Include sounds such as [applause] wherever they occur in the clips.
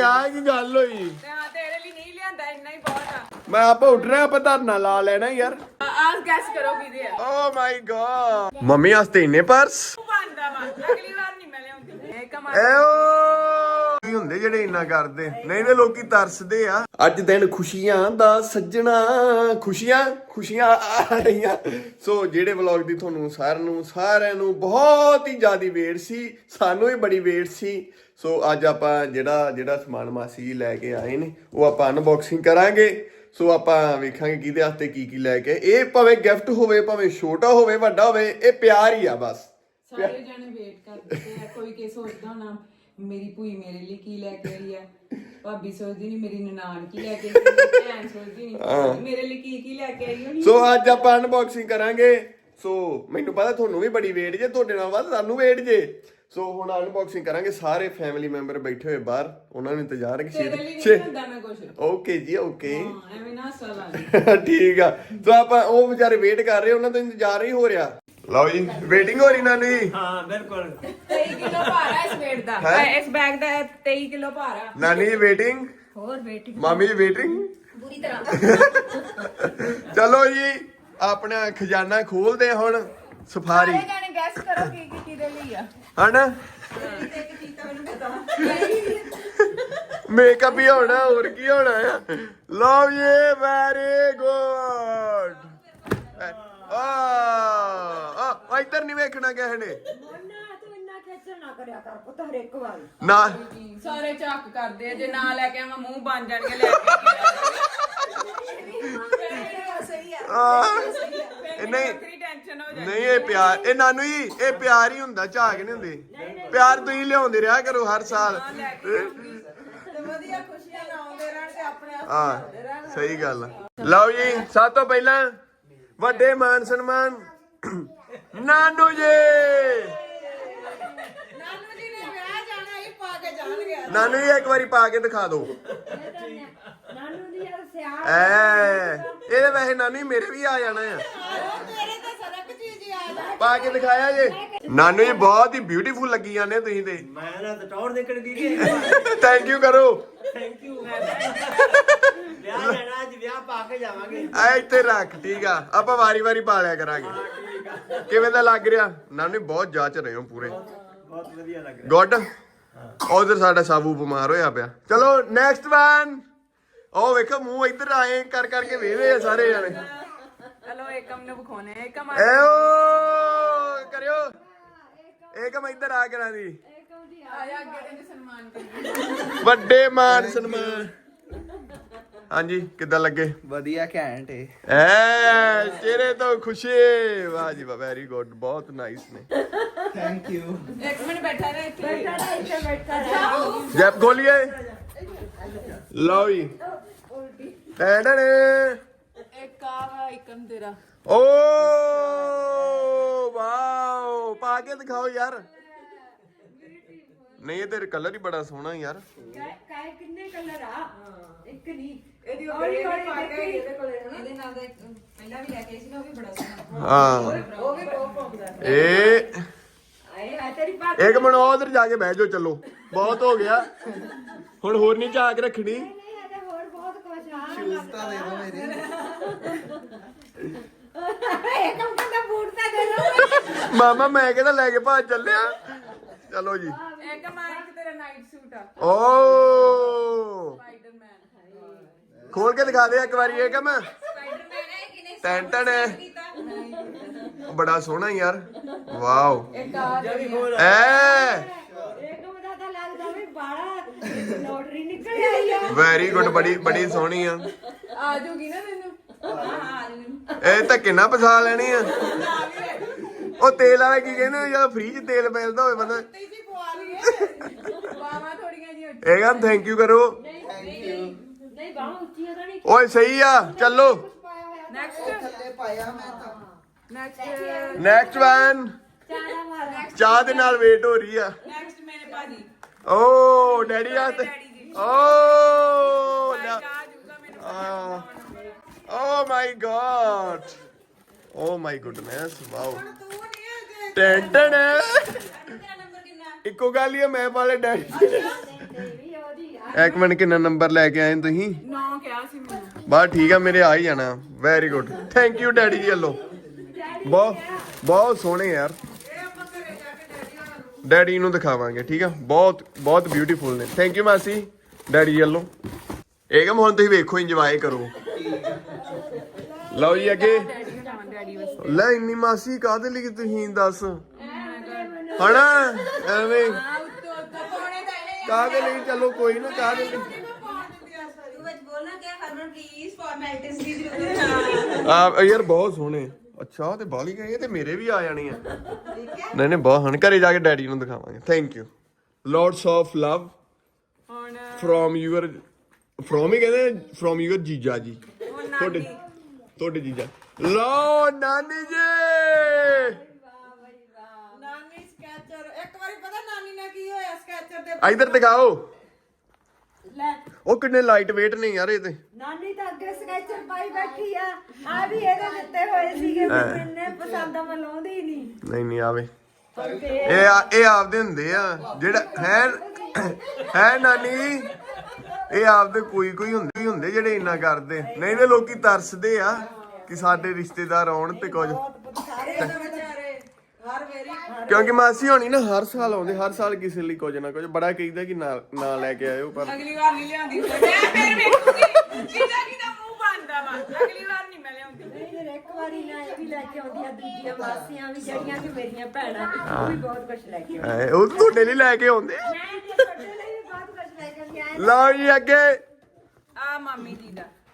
ਨਹੀਂ ਆ ਕੀ ਗੱਲ ਹੋਈ? ਤੇ ਹਾਂ ਤੇਰੇ ਲਈ ਨਹੀਂ ਲਿਆਂਦਾ ਇੰਨਾ ਹੀ ਬਹੁਤ ਆ। ਮੈਂ ਆਪਾਂ ਉੱਠ ਰਿਹਾ ਆਪਾਂ ਧਰਨਾ ਲਾ ਲੈਣਾ ਯਾਰ। ਆਸ ਗੈਸ ਕਰੋ ਕਿਹਦੇ ਆ। ਓ ਮਾਈ ਗॉड ਮੰਮੀ ਵਾਸਤੇ ਇੰਨੇ ਪਰਸ ਤੂੰ ਬਣਦਾ ਵਾ ਅਗਲੀ ਵਾਰ ਨਹੀਂ ਮੈਂ ਲਿਆਉਂਦੀ। ਇਹ ਕਮਾ ਓ ਕੀ ਹੁੰਦੇ ਜਿਹੜੇ ਇੰਨਾ ਕਰਦੇ। ਨਹੀਂ ਤੇ ਲੋਕੀ ਤਰਸਦੇ ਆ। ਅੱਜ ਦਿਨ ਖੁਸ਼ੀਆਂ ਦਾ ਸੱਜਣਾ ਖੁਸ਼ੀਆਂ ਖੁਸ਼ੀਆਂ ਆ ਰਹੀਆਂ। ਸੋ ਜਿਹੜੇ ਵਲੌਗ ਦੀ ਤੁਹਾਨੂੰ ਸਾਰਿਆਂ ਨੂੰ ਸਾਰਿਆਂ ਨੂੰ ਬਹੁਤ ਹੀ ਜ਼ਿਆਦੀ ਵੇਟ ਸੀ ਸਾਨੂੰ ਵੀ ਬੜੀ ਵੇਟ ਸੀ। ਸੋ ਅੱਜ ਆਪਾਂ ਜਿਹੜਾ ਜਿਹੜਾ ਸਮਾਨ ਮਾਸੀ ਜੀ ਲੈ ਕੇ ਆਏ ਨੇ ਉਹ ਆਪਾਂ ਅਨਬਾਕਸਿੰਗ ਕਰਾਂਗੇ। ਸੋ ਆਪਾਂ ਵੇਖਾਂਗੇ ਕਿਹਦੇ ਹੱਥੇ ਕੀ ਕੀ ਲੈ ਕੇ। ਇਹ ਭਾਵੇਂ ਗਿਫਟ ਹੋਵੇ ਭਾਵੇਂ ਛੋਟਾ ਹੋਵੇ ਵੱਡਾ ਹੋਵੇ ਇਹ ਪਿਆਰ ਹੀ ਆ ਬਸ। ਸਾਰੇ ਜਣੇ ਵੇਟ ਕਰਦੇ ਆ ਕੋਈ ਕੇ ਸੋਚਦਾ ਹੋਣਾ ਮੇਰੀ ਭੂਈ ਮੇਰੇ ਲਈ ਕੀ ਲੈ ਕੇ ਆਈ ਆ ਭਾਬੀ ਸੋਚਦੀ ਨਹੀਂ ਮੇਰੀ ਨਨਾਣ ਕੀ ਲੈ ਕੇ ਆਈ ਆ, ਭੈਣ ਸੋਚਦੀ ਨਹੀਂ। ਮੇਰੇ ਲਈ ਕੀ ਕੀ ਲੈ ਕੇ ਆਈ ਹੋਣੀ? ਸੋ ਅੱਜ ਆਪਾਂ ਅਨਬਾਕਸਿੰਗ ਕਰਾਂਗੇ। ਸੋ ਮੈਨੂੰ ਪਤਾ ਤੁਹਾਨੂੰ ਵੀ ਬੜੀ ਵੇਟ ਜੇ ਤੁਹਾਡੇ ਨਾਲ ਵੱਧ ਸਾਨੂੰ ਵੇਟ ਜੇ। ਸੋ ਹੁਣ ਅਨਬਾਕਸਿੰਗ ਕਰਾਂਗੇ ਸਾਰੇ ਫੈਮਿਲੀ ਮੈਂਬਰ ਬੈਠੇ ਹੋਏ ਬਾਹਰ ਉਹਨਾਂ ਨੂੰ ਇੰਤਜ਼ਾਰ ਹੈ ਕਿ ਤੇਰੇ ਲਈ ਛੇ ਨਹੀਂ ਹੁੰਦਾ ਮੈਂ ਕੁਛ। ਓਕੇ ਜੀ ਓਕੇ ਹਾਂ ਐਵੇਂ ਨਾ ਸਲਾ [laughs] ਠੀਕ ਆ। ਸੋ ਆਪਾਂ ਉਹ ਵਿਚਾਰੇ ਵੇਟ ਕਰ ਰਹੇ ਉਹਨਾਂ ਤੋਂ ਇੰਤਜ਼ਾਰ ਹੀ ਹੋ ਰਿਹਾ। ਲਓ ਜੀ ਵੇਟਿੰਗ ਹੋ ਰਹੀ ਨਾਨੀ। ਹਾਂ ਬਿਲਕੁਲ। 23 ਕਿਲੋ ਭਾਰ ਆ ਇਸ ਵੇਟ ਦਾ। ਹੈਂ? ਇਸ ਬੈਗ ਦਾ 23 ਕਿਲੋ ਭਾਰ ਆ। ਨਾਨੀ ਵੇਟਿੰਗ ਹੋਰ ਵੇਟ ਮਾਮੀ ਜੀ ਵੇਟਿੰਗ ਪੂਰੀ ਤਰ੍ਹਾਂ। ਚਲੋ ਜੀ ਆਪਣਾ ਖਜ਼ਾਨਾ ਖੋਲਦੇ ਹਾਂ ਹੁਣ ਸਫਾਰੀ। ਸਾਰੇ ਜਾਣੇ ਗੈਸ ਕਰੋ ਕੀ ਕੀ ਕਿਹਦੇ ਲਈ ਆ। ਹਨਾ? ਮੇਕਅਪ ਹੀ ਹੋਣਾ ਹੋਰ ਕੀ ਹੋਣਾ ਆ? ਲਵ ਯੂ ਵੈਰੀ ਗੁੱਡ ਆ ਆ ਇੱਧਰ ਨਹੀਂ ਵੇਖਣਾ ਕਿਸੇ ਨੇ। ਨਾ ਸਾਰੇ ਝੱਕ ਕਰਦੇ ਆ ਜੇ ਨਾ ਲੈ ਕੇ ਆਵਾਂ ਮੂੰਹ ਬਣ ਜਾਣਗੇ ਲੈ ਕੇ। ਆ, ਇਹ ਨਹੀਂ ਵੱਖਰੀ ਟੈਨਸ਼ਨ ਹੋ ਨਹੀਂ ਇਹ ਪਿਆਰ ਇਹ ਨਾਨੂ ਜੀ ਇਹ ਪਿਆਰ ਹੀ ਹੁੰਦਾ ਝਾਕ ਨਹੀਂ ਹੁੰਦੇ। ਪਿਆਰ ਤੁਸੀਂ ਲਿਆਉਂਦੇ ਰਿਹਾ ਕਰੋ ਹਰ ਸਾਲ। ਵਧੀਆ ਖੁਸ਼ੀਆਂ ਨਾ ਆਉਂਦੇ ਰਹਿਣ ਤੇ ਆਪਣੇ ਹਾਂ ਸਹੀ ਗੱਲ ਆ। ਲਓ ਜੀ ਸਭ ਤੋਂ ਪਹਿਲਾਂ ਵੱਡੇ ਮਾਨ ਸਨਮਾਨ। ਨਾਨੂ ਜੀ। ਨਾਨੂ ਜੀ ਨੇ ਵਿਆਹ ਜਾਣਾ ਇਹ ਪਾ ਕੇ ਜਾਣਗੇ ਨਾਨੂ ਜੀ ਇੱਕ ਵਾਰੀ ਪਾ ਕੇ ਦਿਖਾ ਦਿਓ ਨਾਨੂ ਦੀ ਯਾਰ ਸਿਆਲ ਐ ਇਹਦੇ ਵੈਸੇ ਨਾਨੂ ਜੀ ਮੇਰੇ ਵੀ ਆ ਜਾਣਾ ਆ। ਤੇਰੇ ਤਾਂ ਸਰਕ ਚੀਜ਼ ਹੀ ਆ ਜਾ ਪਾ ਕੇ ਦਿਖਾਇਆ ਜੇ। ਨਾਨੂ ਜੀ ਬਹੁਤ ਹੀ ਬਿਊਟੀਫੁਲ ਲੱਗੀ ਜਾਂਦੇ ਤੁਸੀਂ ਤੇ। ਮੈਂ ਨਾ ਤਾਂ ਟੌਰ ਦੇਖਣ ਗਈ [laughs] ਥੈਂਕ ਯੂ ਕਰੋ। ਥੈਂਕ ਯੂ ਵਿਆਹ ਜਾਣਾ ਅੱਜ ਵਿਆਹ ਪਾ ਕੇ ਜਾਵਾਂਗੇ। ਐ ਇੱਥੇ ਰੱਖ ਠੀਕ ਆ। ਆਪਾਂ ਵਾਰੀ ਵਾਰੀ ਪਾ ਲਿਆ ਕਰਾਂਗੇ। ਕਿਵੇਂ ਦਾ ਲੱਗ ਰਿਹਾ? ਨਾਨੂ ਬਹੁਤ ਜਾਚ ਰਹੇ ਹੋ ਪੂਰੇ। ਬਹੁਤ ਵਧੀਆ ਲੱਗ ਰਿਹਾ। ਗੁੱਡ ਉਧਰ ਸਾਡਾ ਸਾਬੂ ਬਿਮਾਰ ਹੋਇਆ ਪਿਆ। ਚਲੋ ਨੈਕਸਟ ਵਨ ਉਹ ਵੇਖੋ ਮੂੰਹ ਇੱਧਰ ਆਏ ਕਰ ਕਰਕੇ ਵੇਵੇ ਆ ਸਾਰੇ ਜਣੇ। ਚਲੋ ਏਕਮ ਨੂੰ ਵਿਖਾਉਣੇ ਏਕਮ ਆ। ਐ ਓ ਕਰਿਓ। ਏਕਮ ਇੱਧਰ ਆ ਕਰਾਂ ਦੀ। ਆ ਜਾ ਅੱਗੇ ਤੈਨੂੰ ਸਨਮਾਨ ਕਰੀਏ ਵੱਡੇ ਮਾਨ ਸਨਮਾਨ। ਹਾਂਜੀ ਕਿੱਦਾਂ ਲੱਗੇ? ਵਧੀਆ ਘੈਂਟ ਏ। ਐ ਚਿਹਰੇ ਤੋਂ ਖੁਸ਼ੀ। ਵਾਹ ਜੀ ਵਾਹ ਵੈਰੀ ਗੁੱਡ ਬਹੁਤ ਨਾਈਸ ਨੇ। ਥੈਂਕ ਯੂ ਇੱਕ ਮਿੰਟ ਬੈਠਾ ਰਹਿ ਇੱਥੇ ਇੱਥੇ ਬੈਠਾ ਰਹਿ। ਜੈਪ ਖੋਲੀਏ। ਲਓ ਜੀ। ਟੈਂਡਣੇ ਇੱਕ ਆ ਵਾ ਏਕਮ ਤੇਰਾ। ਓ ਵਾਓ ਪਾ ਕੇ ਦਿਖਾਓ ਯਾਰ। ਨਹੀਂ ਇਹ ਤੇ ਕਲਰ ਹੀ ਬੜਾ ਸੋਹਣਾ ਯਾਰ। ਕਾਇ ਕਿੰਨੇ ਕਲਰ ਆ? ਇੱਕ ਨਹੀਂ। ਇਹਦੀ ਹੌਲੀ ਹੌਲੀ ਦੇਖੀ। ਇਹਦੇ ਨਾਲ ਦਾ ਇੱਕ ਪਹਿਲਾਂ ਵੀ ਲੈ ਕੇ ਆਈ ਸੀ ਨਾ ਉਹ ਵੀ ਬੜਾ ਸੋਹਣਾ। ਹਾਂ। ਉਹ ਵੀ ਬਹੁਤ ਪਾਉਂਦਾ ਇਹ ਆਏ ਆ ਤੇਰੀ ਬਾਤ ਇੱਕ ਮਿੰਟ ਉਧਰ ਜਾ ਕੇ ਬਹਿ ਜਾਓ ਚੱਲੋ। ਬਹੁਤ ਹੋ ਗਿਆ। ਹੁਣ ਹੋਰ ਨਹੀਂ ਝਾਕ ਰੱਖਣੀ। ਨਹੀਂ ਇਹਦੇ ਹੋਰ ਬਹੁਤ ਕੁਝ ਆ। ਸ਼ੂਜ਼ ਤਾਂ ਦੇ ਦੋ ਮੇਰੇ। ਇਹ ਕੰਮ ਕਹਿੰਦਾ ਬੂਟ ਤਾਂ ਦੇ ਦੋ। ਮਾਮਾ ਮੈਂ ਕਿਹੜਾ ਲੈ ਕੇ ਭੱਜ ਚੱਲਿਆ? ਚਲੋ ਜੀ। ਇੱਕ ਤੇਰਾ ਨਾਈਟ ਸੂਟ ਆ। ਓ। ਸਪਾਈਡਰਮੈਨ। ਖੋਲ ਕੇ ਦਿਖਾ ਦੇ ਇੱਕ ਵਾਰੀ ਇਹ ਕੰਮ ਸਪਾਈਡਰਮੈਨ ਹੈ ਕਿਨੇ ਟੈਂਟਨ ਹੈ। ਬੜਾ ਸੋਹਣਾ ਯਾਰ। ਵਾਓ। ਇੱਕ ਆ ਐ। ਵੈਰੀ ਗੁੱਡ ਬੜੀ ਬੜੀ ਸੋਹਣੀ ਆ। ਆ ਜੂਗੀ ਨਾ ਤੈਨੂੰ ਹਾਂ ਇਹ ਤਾਂ ਕਿੰਨਾ ਪਸਾ ਲੈਣੀ ਆ। ਉਹ ਤੇਲ ਵਾਲਾ ਕੀ ਕਹਿੰਦੇ ਜਦੋਂ ਫ੍ਰੀ ਚ ਤੇਲ ਮਿਲਦਾ ਹੋਵੇ ਬੰਦਾ। ਤੇ ਜੀ ਪਵਾ ਲਈਏ। ਬਾਵਾ ਥੋੜੀਆਂ ਜੀ ਇਹ ਕਹਿੰਦਾ ਥੈਂਕ ਯੂ ਕਰੋ। ਨਹੀਂ ਬਾਹਾਂ ਉੱਚੀਆਂ ਤਾਂ ਨਹੀਂ। ਓਏ ਸਹੀ ਆ ਚੱਲੋ। ਨੈਕਸਟ ਥੱਲੇ ਪਾਇਆ ਮੈਂ ਤਾਂ। ਨੈਕਸਟ ਨੈਕਸਟ ਵਨ ਚਾਰਾ ਮਾਰਾ ਚਾਹ ਦੇ ਨਾਲ ਵੇਟ ਹੋ ਰਹੀ ਆ। ਨੈਕਸਟ ਮੇਰੇ ਭਾਜੀ। ਓ ਡੈਡੀ ਆ ਤੇ। Oh O my God oh my goodness wow. ਕਿੰਨਾ? ਇੱਕੋ ਗੱਲ ਹੀ ਆ ਮੈਂ ਵਾਲੇ ਡੈਡੀ। ਇੱਕ ਮਿੰਟ ਕਿੰਨਾ ਨੰਬਰ ਲੈ ਕੇ ਆਏ ਤੁਸੀਂ? ਨੌ ਕਿਹਾ ਸੀ ਮੈਨੂੰ। ਬਸ ਠੀਕ ਆ ਮੇਰੇ ਆ ਹੀ ਜਾਣਾ। Very good thank you daddy ji ਵੱਲੋਂ। ਬਹੁਤ ਬਹੁਤ ਸੋਹਣੇ ਯਾਰ। ਡੈਡੀ ਨੂੰ ਦਿਖਾਵਾਂਗੇ ਠੀਕ ਆ? ਬਹੁਤ ਬਹੁਤ ਬਿਊਟੀਫੁਲ ਨੇ। ਥੈਂਕ ਯੂ ਮਾਸੀ। ਡੈਡੀ ਜੀ ਵੱਲੋਂ। ਏਕਮ ਹੁਣ ਤੁਸੀਂ ਵੇਖੋ ਇੰਜੋਏ ਕਰੋ। ਲਓ ਜੀ ਅੱਗੇ। ਲੈ ਇੰਨੀ ਮਾਸੀ ਕਾਹਦੇ ਲਈ ਤੁਸੀਂ ਦੱਸ? ਹਣਾ? ਐਵੇਂ। ਕਾਹਦੇ ਲਈ? ਚਲੋ ਕੋਈ ਨਾ ਕਾਹਦੇ ਲਈ? ਤੂੰ ਵਿੱਚ ਬੋਲਣਾ ਕਿ ਹਰਮਨ ਪਲੀਜ਼ ਫਾਰਮੈਲਿਟੀਜ਼ ਦੀ ਜ਼ਰੂਰਤ ਆ। ਯਾਰ ਬਹੁਤ ਸੋਹਣੇ। ਅੱਛਾ ਤੇ ਬਾਲੀ ਗਏ ਤੇ ਮੇਰੇ ਵੀ ਆ ਜਾਣੇ ਆ। ਨਹੀਂ ਨਹੀਂ ਬਹੁਤ ਹਨ ਘਰੇ ਜਾ ਕੇ ਡੈਡੀ ਨੂੰ ਦਿਖਾਵਾਂਗੇ। Thank you lots of love ਹੁਣ ਫਰੋਮ ਯੂਅਰ ਫਰੋਮ ਹੀ ਕਹਿੰਦੇ ਫਰੋਮ ਯੂਅਰ ਜੀਜਾ ਜੀ। ਤੁਹਾਡੇ ਤੁਹਾਡੇ ਜੀਜਾ। ਲੋ ਨਾਨੀ ਜੀ। ਨਾਨੀ ਸਕੈਚਰ ਇੱਕ ਵਾਰੀ ਪਤਾ ਨਾਨੀ ਨਾਲ ਕੀ ਹੋਇਆ ਸਕੈਚਰ ਦੇ ਇਧਰ ਦਿਖਾਓ। ਲੈ। ਉਹ ਕਿੰਨੇ ਲਾਈਟ weight ਨੇ ਯਾਰ ਇਹ ਤੇ। ਨਾਨੀ ਤਾਂ ਅੱਗੇ ਸਕੈਚਰ ਪਾਈ ਬੈਠੀ ਆ। ਆ ਵੀ ਇਹਦੇ ਦਿੱਤੇ ਹੋਏ ਸੀਗੇ ਮੈਨੇ ਪਸੰਦ ਆ ਮੈਂ ਲਾਉਂਦੀ ਹੀ ਨਹੀਂ ਨਹੀਂ ਨਹੀਂ ਆਵੇ ਤੇ ਇਹ ਆ- ਇਹ ਆਪਦੇ ਹੁੰਦੇ ਆ। ਜਿਹੜਾ ਹੈ ਹੈ ਨਾਨੀ। ਇਹ ਆਪਦੇ ਕੋਈ ਕੋਈ ਹੁੰਦੇ ਹੀ ਹੁੰਦੇ ਜਿਹੜੇ ਇੰਨਾ ਕਰਦੇ। ਨਹੀਂ ਤੇ ਲੋਕੀ ਤਰਸਦੇ ਆ। ਕਿ ਸਾਡੇ ਰਿਸ਼ਤੇਦਾਰ ਆਉਣ ਤੇ ਕੁਝ। ਵਿਚਾਰੇ ਹਰ ਵੇਰੀ ਕਿਉਂਕਿ ਮਾਸੀ ਹੋਣੀ ਨਾ ਹਰ ਸਾਲ ਆਉਂਦੇ ਹਰ ਸਾਲ ਕਿਸੇ ਲਈ ਕੁਝ ਨਾ ਕੁਝ ਬੜਾ ਕਹੀਦਾ ਕਿ ਨਾ ਨਾ ਲੈ ਕੇ ਆਇਓ ਪਰ ਅਗਲੀ ਵਾਰ ਨਹੀਂ ਲਿਆਂਦੀ ਮੈਂ ਫਿਰ ਵੇਖੂਗੀ। ਕਿਹਦਾ ਕਿਹਦਾ ਮੂੰਹ ਬਣਦਾ ਵਾ ਅਗਲੀ ਵਾਰ ਨਹੀਂ ਮੈਂ ਲਿਆਉਂਦੀ। ਨਹੀਂ ਫਿਰ ਇੱਕ ਵਾਰੀ ਨਾ ਇਹ ਵੀ ਲੈ ਕੇ ਆਉਂਦੀਆਂ ਦੂਜੀਆਂ ਮਾਸੀਆਂ ਵੀ ਜਿਹੜੀਆਂ ਕਿ ਮੇਰੀਆਂ ਭੈਣਾਂ ਉਹ ਵੀ ਬਹੁਤ ਕੁਝ ਲੈ ਕੇ ਆਉਂਦੀਆਂ ਐ, ਉਹ ਤੁਹਾਡੇ ਲਈ ਲੈ ਕੇ ਆਉਂਦੇ ਆ। ਮੈਂ ਤੇ ਤੁਹਾਡੇ ਲਈ ਵੀ ਬਹੁਤ ਕੁਝ ਲੈ ਕੇ ਐਂ ਲਓ ਜੀ ਅੱਗੇ। ਆ ਮਾਮੀ ਜੀ ਦਾ।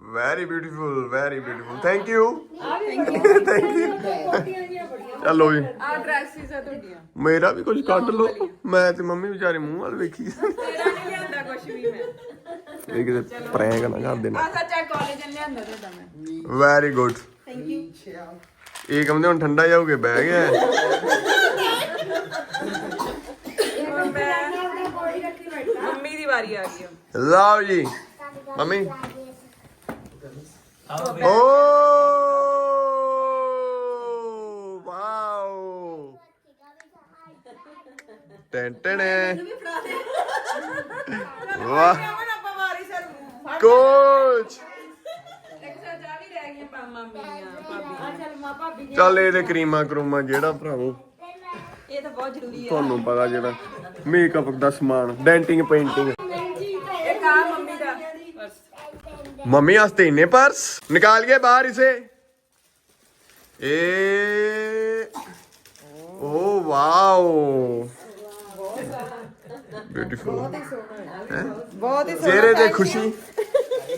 ਵਾਰ beautiful very beautiful thank you thank you ਚਲੋ ਜੀ। ਆ ਡਰੈਸਿਸ ਆ ਤੁਹਾਡੀਆਂ ਮੇਰਾ ਵੀ ਕੁਝ ਕੱਢ ਲਓ। ਮੈਂ ਤੇ ਮੰਮੀ ਵਿਚਾਰੇ ਮੂੰਹ ਵੱਲ ਵੇਖੀ। ਤੇਰਾ ਨਹੀਂ ਲਿਆਂਦਾ ਕੁਝ ਵੀ ਮੈਂ ਇਹ ਕਿਤੇ ਪ੍ਰੈਂਕ ਨਾ ਕਰ ਦੇਣਾ। ਆ ਸੱਚਾ ਕਾਲਜ ਲਿਆਂਦਾ ਤੁਹਾਡਾ ਮੈਂ ਵੈਰੀ ਗੁੱਡ ਇਹ ਕਹਿੰਦੇ ਹੁਣ ਠੰਡਾ ਜਾਊਗੇ ਬਹਿ ਗਿਆ। ਮੰਮੀ ਦੀ ਵਾਰੀ ਆ ਗਈ। ਲਓ ਜੀ। ਮੰਮੀ। ਓ ਵਾਓ ਟੈਂ ਟੈਂ ਵਾਹ। ਕੋਚ ਚੱਲ ਮਾਂ ਭਾਬੀ ਚੱਲ ਇਹਦੇ ਕਰੀਮਾ ਕਰੂਮਾ ਜਿਹੜਾ ਭਰਾਵੋ? ਇਹ ਤਾਂ ਬਹੁਤ ਜ਼ਰੂਰੀ ਤੁਹਾਨੂੰ ਪਤਾ ਜਿਹੜਾ ਮੇਕਅਪ ਦਾ ਸਮਾਨ ਡੈਂਟਿੰਗ ਪੇਂਟਿੰਗ ਮੰਮੀ ਦਾ ਵਾਸਤੇ ਇੰਨੇ ਪਰਸ? ਨਿਕਾਲ ਕੇ ਬਾਹਰ ਇਸੇ। ਏ। ਓ ਵਾਓ। ਬਿਊਟੀਫੁਲ ਬਹੁਤ ਹੀ ਚਿਹਰੇ ਤੇ ਖੁਸ਼ੀ।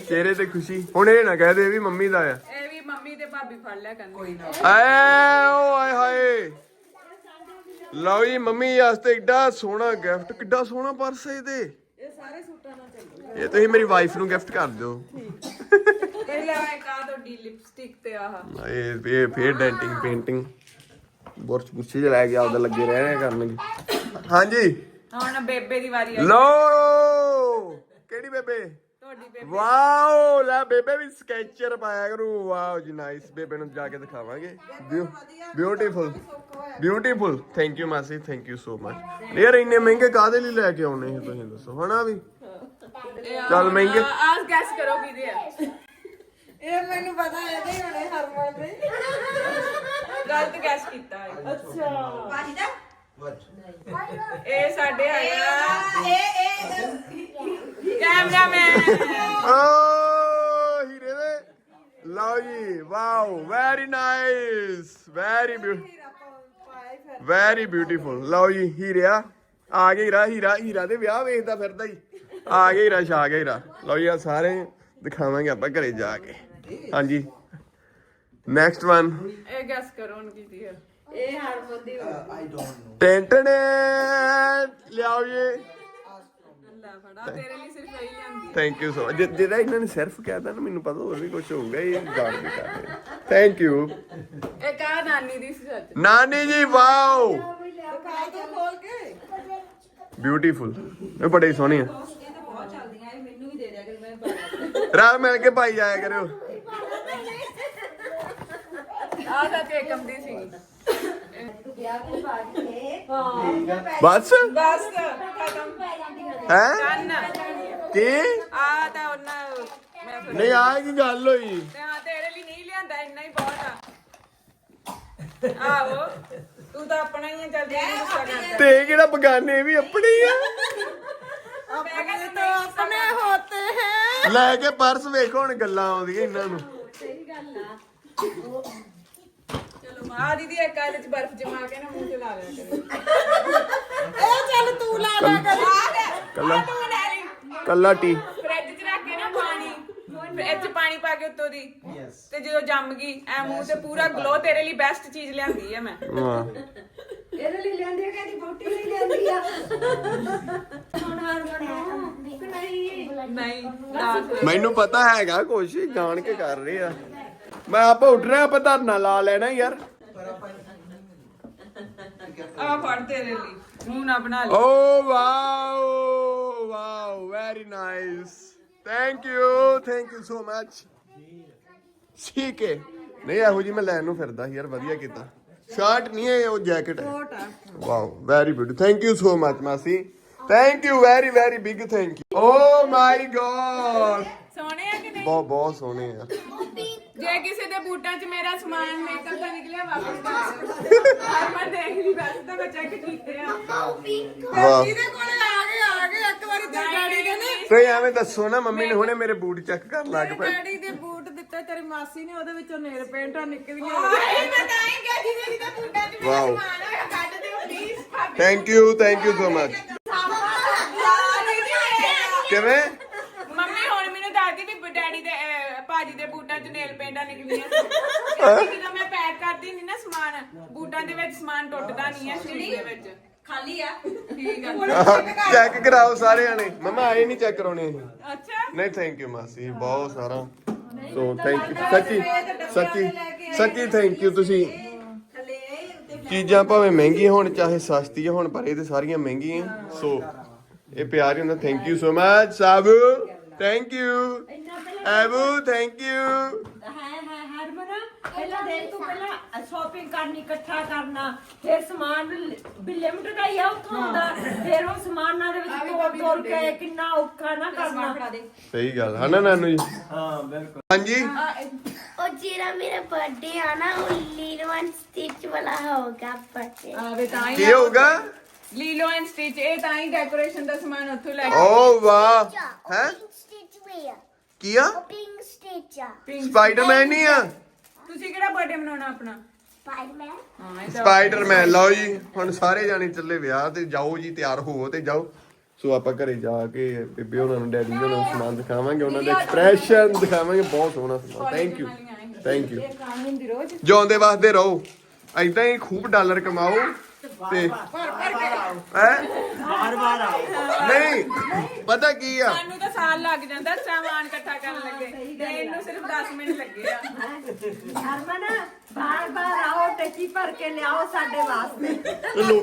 ਚਿਹਰੇ ਤੇ ਖੁਸ਼ੀ। ਹੁਣ ਇਹ ਨਾ ਕਹਦੇ ਵੀ ਮੰਮੀ ਦਾ ਆ। ਇਹ ਵੀ ਮੰਮੀ ਤੇ ਭਾਬੀ ਫੜ ਲਿਆ ਕਰਨ ਕੋਈ ਨਾ। ਐ ਓ ਆਏ ਹਾਏ। ਲਓ ਜੀ ਮੰਮੀ ਵਾਸਤੇ ਏਡਾ ਸੋਹਣਾ ਗਿਫਟ ਕਿੱਡਾ ਸੋਹਣਾ ਪਰਸ ਇਹਦੇ। ਇਹ ਸਾਰੇ ਸੂਟਾਂ ਨਾਲ ਇਹ ਤੁਸੀਂ ਮੇਰੀ ਵਾਈਫ ਨੂੰ ਗਿਫਟ ਕਰ ਦਿਓ। ਤੁਹਾਡੀ ਲਿਪਸਟਿਕ ਤੇ ਆਹ। ਇਹ ਇਹ ਫੇਰ ਡੈਂਟਿੰਗ ਪੇਂਟਿੰਗ ਬੁਰਸ਼ ਬੁਰਸ਼ੇ ਜਿਹਾ ਲੈ ਕੇ ਆਪਦਾ ਲੱਗੇ ਰਹਿਣੇ ਕਰਨਗੇ। ਹਾਂਜੀ। ਹੁਣ ਬੇਬੇ ਦੀ ਵਾਰੀ ਆ। ਲੋ ਕਿਹੜੀ ਬੇਬੇ? ਤੁਹਾਡੀ ਬੇਬੇ। ਵਾਓ ਲੈ ਬੇਬੇ ਵੀ ਸਕੈਚਰ ਪਾਇਆ ਕਰੂ। ਵਾਓ ਜੀ ਨਾਈਸ ਬੇਬੇ ਨੂੰ ਜਾ ਕੇ ਦਿਖਾਵਾਂਗੇ। ਬਿਊਟੀਫੁਲ ਬਿਊਟੀਫੁਲ ਥੈਂਕ ਯੂ ਮਾਸੀ। ਥੈਂਕ ਯੂ ਸੋ ਮਚ ਯਾਰ ਇੰਨੇ ਮਹਿੰਗੇ ਕਾਦੇ ਲਈ ਲੈ ਕੇ ਆਉਣੇ ਤੁਸੀਂ ਦੱਸੋ? ਹਨਾ ਵੀ? ਚੱਲ ਮਹਿੰਗੇ। ਆਹ ਗੈਸ ਕਰੋ ਕਿਹਦੇ ਆ। ਇਹ ਮੈਨੂੰ ਪਤਾ ਹੈ ਇਹਦੇ ਹੁਣੇ ਹਰਮਨ ਦੇ। ਗਲਤ ਗੈਸ ਕੀਤਾ ਹੈ। ਅੱਛਾ। ਬਾਜੀ ਦਾ ਇਹ ਸਾਡੇ ਆ। ਇਹ ਇਹ ਕੈਮਰਾਮੈਨ। ਓ ਹੀਰੇ ਦੇ। ਲਓ ਜੀ wow very nice very beauty very beautiful ਲਓ ਜੀ ਹੀਰਿਆ ਆ। ਗਿਆ ਹੀਰਾ ਹੀਰਾ ਹੀਰਾ ਦੇ ਵਿਆਹ ਵੇਖਦਾ ਫਿਰਦਾ ਹੀ ਆ ਗਿਆ ਹੀਰਾ ਛਾ ਗਿਆ ਹੀਰਾ। ਲਓ ਜੀ ਆ ਸਾਰੇ ਦਿਖਾਵਾਂਗੇ ਆਪਾਂ ਘਰੇ ਜਾ ਕੇ। ਹਾਂਜੀ। ਨੈਕਸਟ ਵਨ ਇਹ ਗੈਸ ਕਰੋ ਹੁਣ ਕਿਹਦੀ ਹੈ ਇਹ ਹਰਮਨ ਦੀ ਟੈਂਟਨੇ ਲਿਆਓ ਜੀ। ਲੈ ਫੜਾ ਤੇਰੇ ਲਈ ਸਿਰਫ ਇਹੀ ਲਿਆਂਦੀ ਥੈਂਕ ਯੂ ਸੋ ਜਿਹੜਾ ਇਹਨਾਂ ਨੇ ਸਿਰਫ ਕਹਿਤਾ ਨਾ ਮੈਨੂੰ ਪਤਾ ਹੋਰ ਵੀ ਕੁਝ ਹੋਊਗਾ ਇਹ ਜਾਣ ਕੇ ਕਰ ਰਹੇ। ਥੈਂਕ ਯੂ ਇਹ ਕਾ ਨਾਨੀ ਦੀ ਸੀ ਸੱਚ? ਨਾਨੀ ਜੀ ਵਾਓ। ਬਿਊਟੀਫੁਲ ਇਹ ਬੜੇ ਸੋਹਣੇ ਆ ਬਹੁਤ ਚੱਲਦੀਆਂ ਇਹ ਮੈਨੂੰ ਵੀ ਦੇ ਦਿਆ ਕਰ ਮੈਂ ਰਾਹ ਮਿਲ ਕੇ ਪਾਈ ਜਾਇਆ ਕਰਿਓ। ਆ ਤਾਂ ਤੇ ਕੰਦੀ ਸੀਗੀ ਬਸ? ਬਸ ਖਤਮ। ਹੈ? ਕੰਨ। ਕੀ? ਆ ਤਾਂ ਉਹਨਾਂ ਮੈਂ ਫਿਰ- ਨਹੀਂ ਆ ਕੀ ਗੱਲ ਹੋਈ? ਤੇ ਹਾਂ ਤੇਰੇ ਲਈ ਨਹੀਂ ਲਿਆਂਦਾ ਇੰਨਾ ਹੀ ਬਹੁਤ ਆ। ਆਹੋ ਤੂੰ ਤਾਂ ਆਪਣਾ ਹੀ ਆ ਜਲਦੀ ਨਹੀਂ ਗੁੱਸਾ ਕਰਦਾ ਤੇ ਇਹ ਕਿਹੜਾ ਬਗਾਨੇ ਵੀ ਆਪਣੇ ਆ? ਮੈਂ ਕਹਿੰਦਾ ਤਾਂ ਆਪਣੇ ਹੋਤੇ ਹੈ। ਲੈ ਕੇ ਪਰਸ ਵੇਖੋ ਹੁਣ ਗੱਲਾਂ ਆਉਂਦੀਆਂ ਇਹਨਾਂ ਨੂੰ। ਚਲੋ ਆ ਦੀਦੀ ਇੱਕ ਕਾਲੇ ਚ ਬਰਫ਼ ਜਮਾ ਕੇ ਨਾ ਮੂੰਹ ਤੇ ਲਾ ਲਿਆ ਕਰੇ। ਕੱਲਾ ਕੱਲਾ ਟੀ। ਫ੍ਰਿਜ ਚ ਰੱਖ ਕੇ ਨਾ ਪਾਣੀ। ਫ੍ਰਿਜ ਚ ਪਾਣੀ ਪਾ ਕੇ ਉੱਤੋਂ ਦੀ। ਤੇ ਜਦੋਂ ਜੰਮ ਗਈ ਐ ਮੂੰਹ ਤੇ ਪੂਰਾ ਗਲੋ ਤੇਰੇ ਲਈ ਬੈਸਟ ਚੀਜ਼ ਲਿਆਂਦੀ ਆ ਮੈਂ। ਵਾਹ। ਇਹਦੇ ਲਈ ਲੈਂਦੀ ਆ ਕਹਿੰਦੀ ਬੋਟੀ ਲਈ ਲੈਂਦੀ ਆ। ਹੁਣ ਹਾਰ ਕਿ ਨਹੀਂ? ਨਹੀਂ ਮੈਨੂੰ ਪਤਾ ਹੈਗਾ ਕੁਛ ਜਾਣ ਕੇ ਕਰ ਰਹੇ ਆ। ਮੈਂ ਆਪਾਂ ਉੱਠਣਾ ਆਪਾਂ ਧਰਨਾ ਲਾ ਲੈਣਾ ਯਾਰ। ਆ ਫੜ ਤੇਰੇ ਲਈ ਮੂੰਹ ਨਾ ਬਣਾ ਲਈ ਓ wow wow very nice thank you thank you so much ਠੀਕ ਹੈ ਨਹੀਂ ਇਹੋ ਜੀ ਮੈਂ ਲੈਣ ਨੂੰ ਫਿਰਦਾ ਸੀ ਯਾਰ ਵਧੀਆ ਕੀਤਾ। ਸ਼ਰਟ ਨਹੀਂ ਹੈ ਉਹ ਜੈਕਟ ਹੈ wow very beauty thank you so much ਮਾਸੀ thank you very very big thank you oh my God ਸੋਹਣੇ ਆ ਕਿ ਨਹੀਂ? ਬਹੁਤ ਬਹੁਤ ਸੋਹਣੇ ਯਾਰ ਜੇ ਕਿਸੇ ਦੇ ਬੂਟਾਂ 'ਚ ਮੇਰਾ ਸਮਾਨ ਮੇਕਅਪ ਦਾ ਨਿਕਲਿਆ ਵਾਪਸ ਕਰ ਹਰ ਮੈਂ ਦੇਖ ਲਈ ਵੈਸੇ ਤਾਂ ਮੈਂ ਚੈੱਕ ਕੀਤੇ ਆ। ਵਾਹ। ਇਹਦੇ ਕੋਲੇ ਆ ਗਏ ਆ ਗਏ ਇੱਕ ਵਾਰੀ ਤੇ ਡੈਡੀ ਕਹਿੰਦੇ ਤੁਸੀਂ ਐਵੇਂ ਦੱਸੋ ਨਾ ਮੰਮੀ ਨੇ ਹੁਣੇ ਮੇਰੇ ਬੂਟ ਚੈੱਕ ਕਰਨ ਲੱਗ ਪਏ। ਡੈਡੀ ਦੇ ਬੂਟ ਦਿੱਤੇ ਤੇਰੀ ਮਾਸੀ ਨੇ ਉਹਦੇ ਵਿੱਚੋਂ ਨੇਲ ਪੇਂਟਾਂ ਨਿਕਲੀਆਂ। ਮੈਂ ਤਾਂ ਹੀ ਕਿਹਾ ਜਿਹਦੇ ਜਿਹਦੇ ਬੂਟਾਂ 'ਚ ਮੇਰਾ ਵਾਓ ਸਮਾਨ ਹੋਇਆ ਕੱਢ ਦਿਓ ਪਲੀਜ਼ ਭਾਬੀ। Thank you thank you so much ਕਿਵੇਂ? ਮੰਮੀ ਹੁਣ ਮੈਨੂੰ ਦੱਸਦੀ ਵੀ ਡੈਡੀ ਦੇ ਅਹ, ਭਾਜੀ ਦੇ ਬੂਟਾਂ 'ਚ ਨੇਲ ਪੇਂਟਾਂ ਨਿਕਲੀਆਂ। ਕਿਉਂਕਿ ਜਦੋਂ ਮੈਂ ਪੈਕ ਕਰਦੀ ਨਹੀਂ ਨਾ ਸਮਾਨ ਬੂਟਾਂ ਦੇ ਵਿੱਚ ਸਮਾਨ ਟੁੱਟਦਾ ਨਹੀਂ ਹੈ ਸ਼ੂਜ਼ ਦੇ ਵਿੱਚ। ਖਾਲੀ ਆ। ਠੀਕ ਆ। ਚੈੱਕ ਕਰਾਓ ਸਾਰੇ ਜਣੇ ਮਮਾ ਆਏ ਨਹੀਂ ਚੈੱਕ ਕਰਾਉਣੇ ਅਸੀਂ। ਅੱਛਾ। ਨਹੀਂ ਥੈਂਕ ਯੂ ਮਾਸੀ ਬਹੁਤ ਸਾਰਾ। ਸੋ ਥੈਂਕ ਯੂ ਸੱਚੀ ਸੱਚੀ ਸੱਚੀ ਥੈਂਕ ਯੂ ਤੁਸੀਂ ਚੀਜ਼ਾਂ ਭਾਵੇਂ ਮਹਿੰਗੀਆਂ ਹੋਣ, ਚਾਹੇ ਸਸਤੀਆਂ ਹੋਣ, ਪਰ ਇਹ ਤੇ ਸਾਰੀਆਂ ਮਹਿੰਗੀਆਂ। ਸੋ ਇਹ ਪਿਆਰ ਹੀ ਹੁੰਦਾ। Thank you so much Sabu thank you Abu thank you ਪਹਿਲਾਂ ਦੇਖ ਤੂੰ ਪਹਿਲਾਂ ਸ਼ਾਪਿੰਗ ਕਰਨੀ ਇਕੱਠਾ ਕਰਨਾ ਫਿਰ ਸਮਾਨ ਵੀ ਲਿਮਟ ਦਾ ਹੀ ਆ ਉੱਥੋਂ ਦਾ ਫਿਰ ਉਹ ਸਮਾਨਾਂ ਦੇ ਵਿੱਚ ਤੋੜ ਤੋੜ ਕੇ ਕਿੰਨਾ ਔਖਾ ਨਾ ਕਰਨਾ। ਸਹੀ ਗੱਲ ਹੈ ਨਾ ਨਾਨੂ ਜੀ? ਹਾਂ ਬਿਲਕੁਲ। ਹਾਂਜੀ? ਉਹ ਜਿਹੜਾ ਮੇਰਾ ਬਰਥਡੇ ਆ ਨਾ ਉਹ ਲੀਲੋ ਐਂਡ ਸਟਿਚ ਵਾਲਾ ਹੋਗਾ ਬਰਥਡੇ ਆ ਵੇ ਤਾਂ ਕੀ ਹੋਗਾ ਲੀਲੋ ਐਂਡ ਸਟਿਚ ਇਹ ਤਾਂ ਹੀ ਡੈਕੋਰੇਸ਼ਨ ਦਾ ਸਮਾਨ ਉੱਥੋਂ ਲੈ ਕੇ ਓ ਵਾਹ ਹੈ? ਸਟਿਚ ਵੀ ਆ। ਕੀ ਆ? ਪਿੰਕ ਸਟਿਚ ਆ। ਸਪਾਈਡਰਮੈਨ ਨਹੀਂ ਆ। ਤੁਸੀਂ ਕਿਹੜਾ ਬਰਥਡੇ ਮਨਾਉਣਾ ਆਪਣਾ? ਸਪਾਈਡਰਮੈਨ ਹਾਂ ਸਪਾਈਡਰਮੈਨ ਲਓ ਜੀ ਹੁਣ ਸਾਰੇ ਜਾਣੇ ਚੱਲੇ ਵਿਆਹ ਤੇ ਜਾਓ ਜੀ ਤਿਆਰ ਹੋਵੋ ਤੇ ਜਾਓ। ਸੋ ਆਪਾਂ ਘਰੇ ਜਾ ਕੇ ਬੇਬੇ ਉਹਨਾਂ ਨੂੰ ਡੈਡੀ ਨੂੰ ਸਮਾਨ ਦਿਖਾਵਾਂਗੇ ਉਹਨਾਂ ਦਾ ਐਕਸਪ੍ਰੈਸ਼ਨ ਦਿਖਾਵਾਂਗੇ ਬਹੁਤ ਸੋਹਣਾ ਸਮਾਨ। ਥੈਂਕ ਯੂ ਥੈਂਕ ਯੂ ਜਿਉਂਦੇ ਵਸਦੇ ਰਹੋ। ਐਦਾਂ ਹੀ ਖੂਬ ਡਾਲਰ ਕਮਾਓ ਤੇ ਹੈ? ਬਾਰ ਬਾਰ ਆਓ। ਨਹੀਂ ਪਤਾ ਕੀ ਆ? ਸਾਨੂੰ ਤਾਂ ਸਾਲ ਲੱਗ ਜਾਂਦਾ ਸਾਮਾਨ ਇਕੱਠਾ ਕਰਨ ਲੱਗੇ। ਤੇ ਇਹਨੂੰ ਸਿਰਫ 10 ਮਿੰਟ ਲੱਗੇ ਆ। ਹਰਮਨ ਬਾਰ ਬਾਰ ਆਓ ਟੱਕੀ ਭਰ ਕੇ ਲਿਆਓ ਸਾਡੇ ਵਾਸਤੇ?